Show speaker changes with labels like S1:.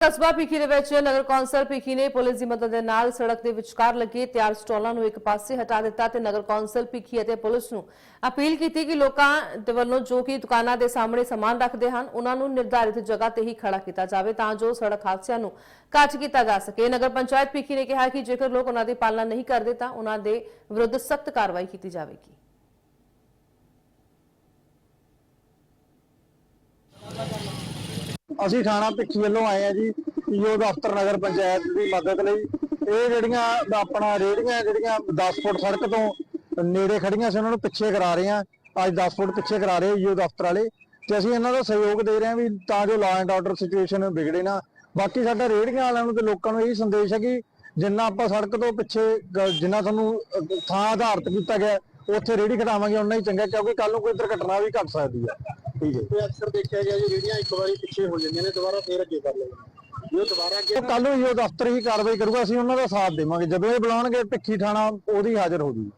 S1: ਕਸਬਾ ਭਿੱਖੀ ਦੇ ਵਿੱਚ ਨਗਰ ਕੌਂਸਲ ਭਿੱਖੀ ਨੇ ਪੁਲਿਸ ਦੀ ਮਦਦ ਦੇ ਨਾਲ ਸੜਕ ਦੇ ਵਿਚਕਾਰ ਲੱਗੇ ਤਿਆਰ ਸਟਾਲਾਂ ਨੂੰ ਇੱਕ ਪਾਸੇ ਹਟਾ ਦਿੱਤਾ ਤੇ ਨਗਰ ਕੌਂਸਲ ਭਿੱਖੀ ਅਤੇ ਪੁਲਿਸ ਨੂੰ ਅਪੀਲ ਕੀਤੀ ਕਿ ਲੋਕਾਂ ਦੇ ਵੱਲੋਂ ਜੋ ਕਿ ਦੁਕਾਨਾਂ ਦੇ ਸਾਹਮਣੇ ਸਮਾਨ ਰੱਖਦੇ ਹਨ, ਉਹਨਾਂ ਨੂੰ ਨਿਰਧਾਰਿਤ ਜਗ੍ਹਾ ਤੇ ਹੀ ਖੜਾ ਕੀਤਾ ਜਾਵੇ ਤਾਂ ਜੋ ਸੜਕ ਹਾਦਸਿਆਂ ਨੂੰ ਘੱਟ ਕੀਤਾ ਜਾ ਸਕੇ। ਨਗਰ ਪੰਚਾਇਤ ਭਿੱਖੀ ਨੇ ਕਿਹਾ ਕਿ ਜੇਕਰ ਲੋਕ ਉਹਨਾਂ ਦੀ ਪਾਲਣਾ ਨਹੀਂ ਕਰਦੇ ਤਾਂ ਉਹਨਾਂ ਦੇ ਵਿਰੁੱਧ ਸਖਤ ਕਾਰਵਾਈ ਕੀਤੀ ਜਾਵੇਗੀ।
S2: ਅਸੀਂ ਥਾਣਾ ਭਿੱਖੀ ਵੱਲੋਂ ਆਏ ਆ ਜੀ, ਈਓ ਦਫ਼ਤਰ ਨਗਰ ਪੰਚਾਇਤ ਦੀ ਮਦਦ ਲਈ। ਇਹ ਜਿਹੜੀਆਂ ਆਪਣਾ ਰੇੜੀਆਂ ਜਿਹੜੀਆਂ 10 ਫੁੱਟ ਸੜਕ ਤੋਂ ਨੇੜੇ ਖੜੀਆਂ ਸੀ, ਉਹਨਾਂ ਨੂੰ ਪਿੱਛੇ ਕਰਾ ਰਹੇ ਆ ਅੱਜ 10 ਫੁੱਟ ਪਿੱਛੇ ਕਰਾ ਰਹੇ ਈਓ ਦਫ਼ਤਰ ਵਾਲੇ ਤੇ ਅਸੀਂ ਇਹਨਾਂ ਦਾ ਸਹਿਯੋਗ ਦੇ ਰਹੇ ਹਾਂ ਵੀ ਤਾਂ ਜੋ ਲਾਅ ਐਂਡ ਆਰਡਰ ਸਿਚੁਏਸ਼ਨ ਵਿਗੜੇ ਨਾ। ਬਾਕੀ ਸਾਡਾ ਰੇੜੀਆਂ ਵਾਲਿਆਂ ਨੂੰ ਤੇ ਲੋਕਾਂ ਨੂੰ ਇਹ ਸੰਦੇਸ਼ ਹੈ ਕਿ ਜਿੰਨਾ ਆਪਾਂ ਸੜਕ ਤੋਂ ਪਿੱਛੇ ਜਿੰਨਾ ਤੁਹਾਨੂੰ ਥਾਂ ਆਧਾਰਿਤ ਕੀਤਾ ਗਿਆ, ਉੱਥੇ ਰੇੜੀ ਖੜਾਵਾਂਗੇ ਉਨਾ ਹੀ ਚੰਗਾ, ਕਿਉਂਕਿ ਕੱਲ ਨੂੰ ਕੋਈ ਦੁਰਘਟਨਾ ਵੀ ਘਟ ਸਕਦੀ ਹੈ। ਠੀਕ ਹੈ।
S3: ਤੇ ਅਕਸਰ ਦੇਖਿਆ ਗਿਆ ਜੀ ਜਿਹੜੀਆਂ ਇੱਕ ਵਾਰੀ ਪਿੱਛੇ ਹੋ ਜਾਂਦੀਆਂ ਨੇ ਦੁਬਾਰਾ ਫੇਰ ਅੱਗੇ ਕਰ ਲੈਂਦੀਆਂ ਜੋ ਦੁਬਾਰਾ ਅੱਗੇ
S2: ਉਹ ਕੱਲ ਨੂੰ ਜੋ ਦਫ਼ਤਰ ਹੀ ਕਾਰਵਾਈ ਕਰੂਗਾ ਅਸੀਂ ਉਹਨਾਂ ਦਾ ਸਾਥ ਦੇਵਾਂਗੇ। ਜਦੋਂ ਇਹ ਬੁਲਾਉਣਗੇ ਭਿੱਖੀ ਥਾਣਾ ਉਹਦੀ ਹਾਜ਼ਰ ਹੋ ਜੂਗੀ।